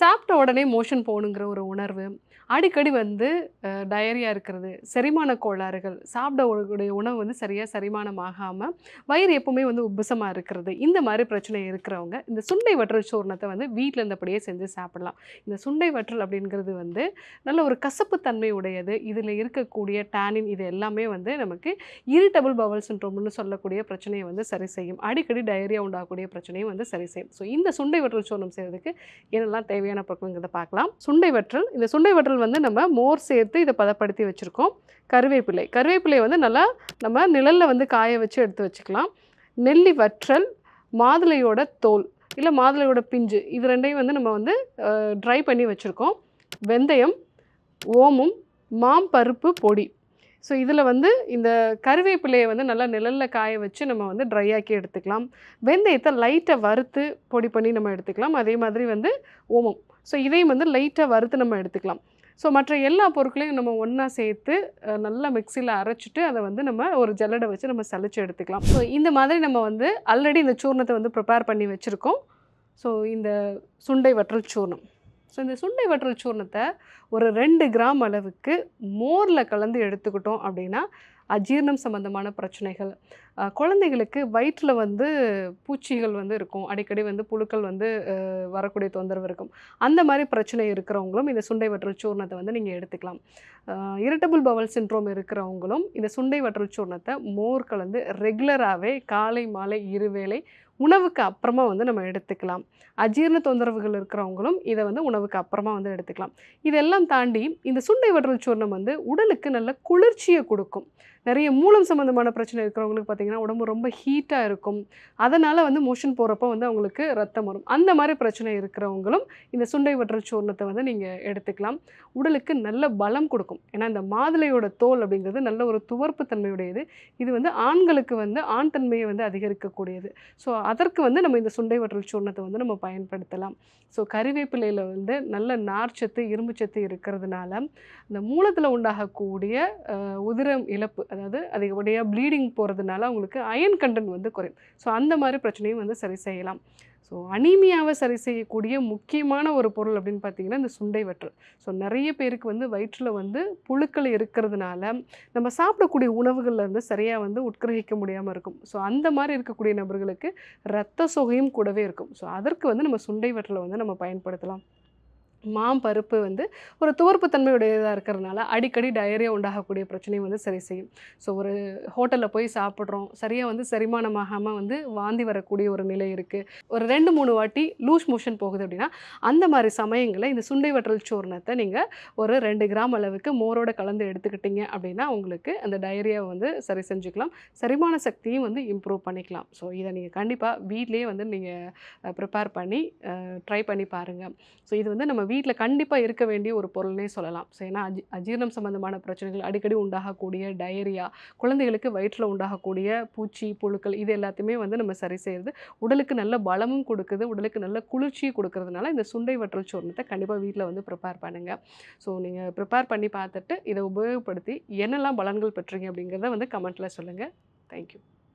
சாப்பிட்ட உடனே மோஷன் போகணுங்கிற ஒரு உணர்வு. அடிக்கடி வந்து டயரியா இருக்கிறது செரிமான கோளாறுகள் சாப்பிட உணவு வந்து சரியாக செரிமானம் ஆகாமல் வயிறு எப்பவுமே வந்து உப்புசமாக இருக்கிறது. இந்த மாதிரி பிரச்சனை இருக்கிறவங்க இந்த சுண்டை வற்றல் சூர்ணத்தை வந்து வீட்டில் இருந்தபடியே செஞ்சு சாப்பிடலாம். இந்த சுண்டை வற்றல் அப்படிங்கிறது வந்து நல்ல ஒரு கசப்பு தன்மை உடையது. இதில் இருக்கக்கூடிய டேனின் இது எல்லாமே வந்து நமக்கு இரிட்டபிள் பவல் சின்ட்ரோம்னு சொல்லக்கூடிய பிரச்சனையை வந்து சரி செய்யும். அடிக்கடி டயரியா உண்டாகக்கூடிய பிரச்சனையும் வந்து சரி செய்யும். ஸோ இந்த சுண்டை வற்றல் சூர்ணம் செய்யறதுக்கு என்னெல்லாம் தேவையான பொருட்கள்ங்கிறத பார்க்கலாம். சுண்டை வற்றல். இந்த சுண்டை வற்றல் வந்து நம்ம மோர் சேர்த்து இதை பதப்படுத்தி வச்சுருக்கோம். கருவேப்பிலை. கருவேப்பிலை வந்து நல்லா நம்ம நிழலில் வந்து காய வச்சு எடுத்து வச்சுக்கலாம். நெல்லி வற்றல் மாதுளையோட தோல் இல்லை மாதுளையோட பிஞ்சு இது ரெண்டையும் வந்து நம்ம வந்து ட்ரை பண்ணி வச்சுருக்கோம். வெந்தயம் ஓமும் மாம்பருப்பு பொடி. ஸோ இதில் வந்து இந்த கருவேப்பிலையை வந்து நல்லா நிழலில் காய வச்சு நம்ம வந்து ட்ரை ஆக்கி எடுத்துக்கலாம். வெந்தயத்தை லைட்டாக வறுத்து பொடி பண்ணி நம்ம எடுத்துக்கலாம். அதே மாதிரி வந்து ஓமம். ஸோ இதையும் வந்து லைட்டாக வறுத்து நம்ம எடுத்துக்கலாம். ஸோ மற்ற எல்லா பொருட்களையும் நம்ம ஒன்றா சேர்த்து நல்லா மிக்சியில் அரைச்சிட்டு அதை வந்து நம்ம ஒரு ஜல்லடை வச்சு நம்ம சளிச்சு எடுத்துக்கலாம். ஸோ இந்த மாதிரி நம்ம வந்து ஆல்ரெடி இந்த சூர்ணத்தை வந்து ப்ரிப்பேர் பண்ணி வச்சுருக்கோம். ஸோ இந்த சுண்டை வற்றல் சூர்ணம். ஸோ இந்த சுண்டை வற்றல் சூர்ணத்தை ஒரு ரெண்டு கிராம் அளவுக்கு மோரில் கலந்து எடுத்துக்கிட்டோம் அப்படின்னா அஜீரணம் சம்மந்தமான பிரச்சனைகள். குழந்தைகளுக்கு வயிற்றில் வந்து பூச்சிகள் வந்து இருக்கும். அடிக்கடி வந்து புழுக்கள் வந்து வரக்கூடிய தொந்தரவு இருக்கும். அந்த மாதிரி பிரச்சனை இருக்கிறவங்களும் இந்த சுண்டை வற்றல் சூர்ணத்தை வந்து நீங்கள் எடுத்துக்கலாம். இரிட்டபிள் பவல் சின்ட்ரோம் இருக்கிறவங்களும் இந்த சுண்டை வற்றல் சூர்ணத்தை மோர் கலந்து ரெகுலராகவே காலை மாலை இருவேளை உணவுக்கு அப்புறமா வந்து நம்ம எடுத்துக்கலாம். அஜீரண தொந்தரவுகள் இருக்கிறவங்களும் இதை வந்து உணவுக்கு அப்புறமா வந்து எடுத்துக்கலாம். இதெல்லாம் தாண்டி இந்த சுண்டை வற்றல் சூர்ணம் வந்து உடலுக்கு நல்ல குளிர்ச்சியை கொடுக்கும். நிறைய மூலம் சம்மந்தமான பிரச்சனை இருக்கிறவங்களுக்கு பார்த்திங்கன்னா உடம்பு ரொம்ப ஹீட்டாக இருக்கும். அதனால் வந்து மோஷன் போகிறப்போ வந்து அவங்களுக்கு ரத்தம் வரும். அந்த மாதிரி பிரச்சனை இருக்கிறவங்களும் இந்த சுண்டை வற்றல் சூர்ணத்தை வந்து நீங்கள் எடுத்துக்கலாம். உடலுக்கு நல்ல பலம் கொடுக்கும். ஏன்னா இந்த மாதுளையோட தோல் அப்படிங்கிறது நல்ல ஒரு துவர்ப்பு தன்மையுடையது இது வந்து ஆண்களுக்கு வந்து ஆண் தன்மையை வந்து அதிகரிக்கக்கூடியது. ஸோ அதற்கு வந்து நம்ம இந்த சுண்டை வற்றல் சூர்ணத்தை வந்து நம்ம பயன்படுத்தலாம். ஸோ கறிவேப்பிலையில் வந்து நல்ல நார்ச்சத்து இரும்புச்சத்து இருக்கிறதுனால இந்த மூலத்தில் உண்டாகக்கூடிய உதிரம் இழப்பு அதாவது அதிகப்படியாக ப்ளீடிங் போகிறதுனால அவங்களுக்கு அயன் கண்டென்ட் வந்து குறையும். ஸோ அந்த மாதிரி பிரச்சனையும் வந்து சரி செய்யலாம். ஸோ அனீமியாவை சரி செய்யக்கூடிய முக்கியமான ஒரு பொருள் அப்படின்னு பார்த்தீங்கன்னா இந்த சுண்டை வற்றல். ஸோ நிறைய பேருக்கு வந்து வயிற்றில் வந்து புழுக்கள் இருக்கிறதுனால நம்ம சாப்பிடக்கூடிய உணவுகளில் இருந்து சரியாக வந்து உட்கிரகிக்க முடியாமல் இருக்கும். ஸோ அந்த மாதிரி இருக்கக்கூடிய நபர்களுக்கு இரத்த சொகையும் கூடவே இருக்கும். ஸோ அதற்கு வந்து நம்ம சுண்டை வற்றலை வந்து நம்ம பயன்படுத்தலாம். மாம்பருப்பு வந்து ஒரு துவர்ப்பு தன்மையுடையதாக இருக்கிறதுனால அடிக்கடி டயரியா உண்டாகக்கூடிய பிரச்சனையும் வந்து சரி செய்யும். ஸோ ஒரு ஹோட்டலில் போய் சாப்பிட்றோம். சரியாக வந்து செரிமானமாகாமல் வந்து வாந்தி வரக்கூடிய ஒரு நிலை இருக்குது ஒரு ரெண்டு மூணு வாட்டி லூஸ் மோஷன் போகுது அப்படின்னா அந்த மாதிரி சமயங்களில் இந்த சுண்டை வற்றல் சூர்ணத்தை நீங்கள் ஒரு ரெண்டு கிராம் அளவுக்கு மோரோட கலந்து எடுத்துக்கிட்டீங்க அப்படின்னா உங்களுக்கு அந்த டயரியாவை வந்து சரி செஞ்சுக்கலாம். செரிமான சக்தியும் வந்து இம்ப்ரூவ் பண்ணிக்கலாம். ஸோ இதை நீங்கள் கண்டிப்பாக வீட்லேயே வந்து நீங்கள் ப்ரிப்பேர் பண்ணி ட்ரை பண்ணி பாருங்கள் ஸோ இது வந்து நம்ம வீட்டில் கண்டிப்பாக இருக்க வேண்டிய ஒரு பொருள்னே சொல்லலாம். ஸோ ஏன்னா அஜி அஜீரணம் சம்மந்தமான பிரச்சனைகள் அடிக்கடி உண்டாகக்கூடிய டயரியா குழந்தைகளுக்கு வயிற்றில் உண்டாகக்கூடிய பூச்சி புழுக்கள் இது எல்லாத்தையுமே வந்து நம்ம சரி செய்கிறது உடலுக்கு நல்ல பலமும் கொடுக்குது உடலுக்கு நல்ல குளிர்ச்சியும் கொடுக்கறதுனால இந்த சுண்டை வற்றல் சூர்ணத்தை கண்டிப்பாக வீட்டில் வந்து ப்ரிப்பேர் பண்ணுங்கள் ஸோ நீங்கள் ப்ரிப்பேர் பண்ணி பார்த்துட்டு இதை உபயோகப்படுத்தி என்னெல்லாம் பலன்கள் பெற்றீங்க அப்படிங்கிறத வந்து கமெண்ட்டில் சொல்லுங்கள் தேங்க்யூ